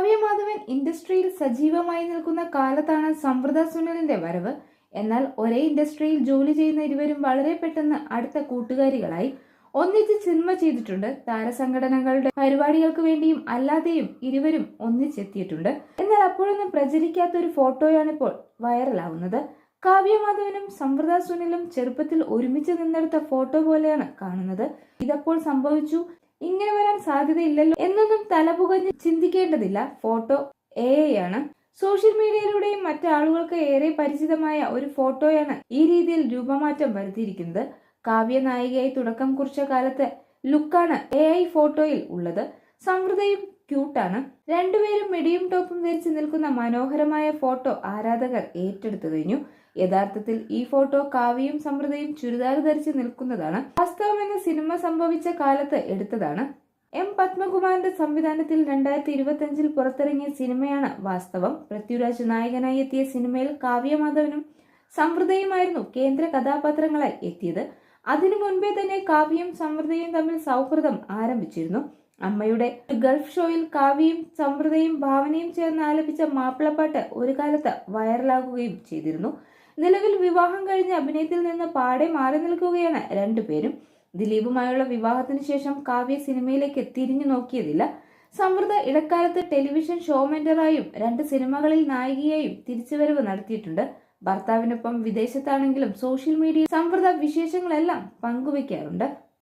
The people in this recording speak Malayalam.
കാവ്യമാധവൻ ഇൻഡസ്ട്രിയിൽ സജീവമായി നിൽക്കുന്ന കാലത്താണ് സമൃദ്ധ സുനിലിന്റെ വരവ്. എന്നാൽ ഒരേ ഇൻഡസ്ട്രിയിൽ ജോലി ചെയ്യുന്ന ഇരുവരും വളരെ പെട്ടെന്ന് അടുത്ത കൂട്ടുകാരികളായി ഒന്നിച്ച് സിനിമ ചെയ്തിട്ടുണ്ട്. താരസംഘടനകളുടെ പരിപാടികൾക്ക് വേണ്ടിയും അല്ലാതെയും ഇരുവരും ഒന്നിച്ചെത്തിയിട്ടുണ്ട്. എന്നാൽ അപ്പോഴൊന്നും പ്രചരിക്കാത്ത ഒരു ഫോട്ടോയാണിപ്പോൾ വൈറലാവുന്നത്. കാവ്യമാധവനും സമൃദ്ധ സുനിലും ചെറുപ്പത്തിൽ ഒരുമിച്ച് നിന്നെടുത്ത ഫോട്ടോ പോലെയാണ് കാണുന്നത്. ഇതപ്പോൾ സംഭവിച്ചു ഇങ്ങനെ വരാൻ സാധ്യതയില്ലല്ലോ എന്നൊന്നും തലപുകഞ്ഞ് ചിന്തിക്കേണ്ടതില്ല. ഫോട്ടോ എ ആണ്. സോഷ്യൽ മീഡിയയിലൂടെയും മറ്റ് ആളുകൾക്ക് ഏറെ പരിചിതമായ ഒരു ഫോട്ടോയാണ് ഈ രീതിയിൽ രൂപമാറ്റം വരുത്തിയിരിക്കുന്നത്. കാവ്യ നായികയായി തുടക്കം കുറിച്ച കാലത്തെ ലുക്കാണ് എ ഐ ഫോട്ടോയിൽ ഉള്ളത്. സമൃദ്ധയും ക്യൂട്ടാണ് രണ്ടുപേരും മിഡിയും ടോപ്പും ധരിച്ച് നിൽക്കുന്ന മനോഹരമായ ഫോട്ടോ ആരാധകർ ഏറ്റെടുത്തു കഴിഞ്ഞു. യഥാർത്ഥത്തിൽ ഈ ഫോട്ടോ കാവ്യയും സമൃദ്ധയും ചുരിദാർ ധരിച്ച് നിൽക്കുന്നതാണ്. വാസ്തവം എന്ന സിനിമ സംഭവിച്ച കാലത്ത് എടുത്തതാണ്. എം പത്മകുമാറിന്റെ സംവിധാനത്തിൽ രണ്ടായിരത്തി ഇരുപത്തി അഞ്ചിൽ പുറത്തിറങ്ങിയ സിനിമയാണ് വാസ്തവം. പൃഥ്വിരാജ് നായകനായി എത്തിയ സിനിമയിൽ കാവ്യമാധവനും സമൃദ്ധയുമായിരുന്നു കേന്ദ്ര കഥാപാത്രങ്ങളായി എത്തിയത്. അതിനു മുൻപേ തന്നെ കാവ്യയും സമൃദ്ധയും തമ്മിൽ സൗഹൃദം ആരംഭിച്ചിരുന്നു. അമ്മയുടെ ഗൾഫ് ഷോയിൽ കാവ്യയും സമൃദ്ധയും ഭാവനയും ചേർന്ന് ആലപിച്ച മാപ്പിളപ്പാട്ട് ഒരു കാലത്ത് വൈറലാകുകയും ചെയ്തിരുന്നു. നിലവിൽ വിവാഹം കഴിഞ്ഞ് അഭിനയത്തിൽ നിന്ന് പാടെ മാറി നിൽക്കുകയാണ് രണ്ടുപേരും. ദിലീപുമായുള്ള വിവാഹത്തിന് ശേഷം കാവ്യ സിനിമയിലേക്ക് തിരിഞ്ഞു നോക്കിയതില്ല. സമൃദ്ധ ഇടക്കാലത്ത് ടെലിവിഷൻ ഷോമെന്ററായും രണ്ട് സിനിമകളിൽ നായികയായും തിരിച്ചുവരവ് നടത്തിയിട്ടുണ്ട്. ഭർത്താവിനൊപ്പം വിദേശത്താണെങ്കിലും സോഷ്യൽ മീഡിയ സമൃദ്ധ വിശേഷങ്ങളെല്ലാം പങ്കുവയ്ക്കാറുണ്ട്.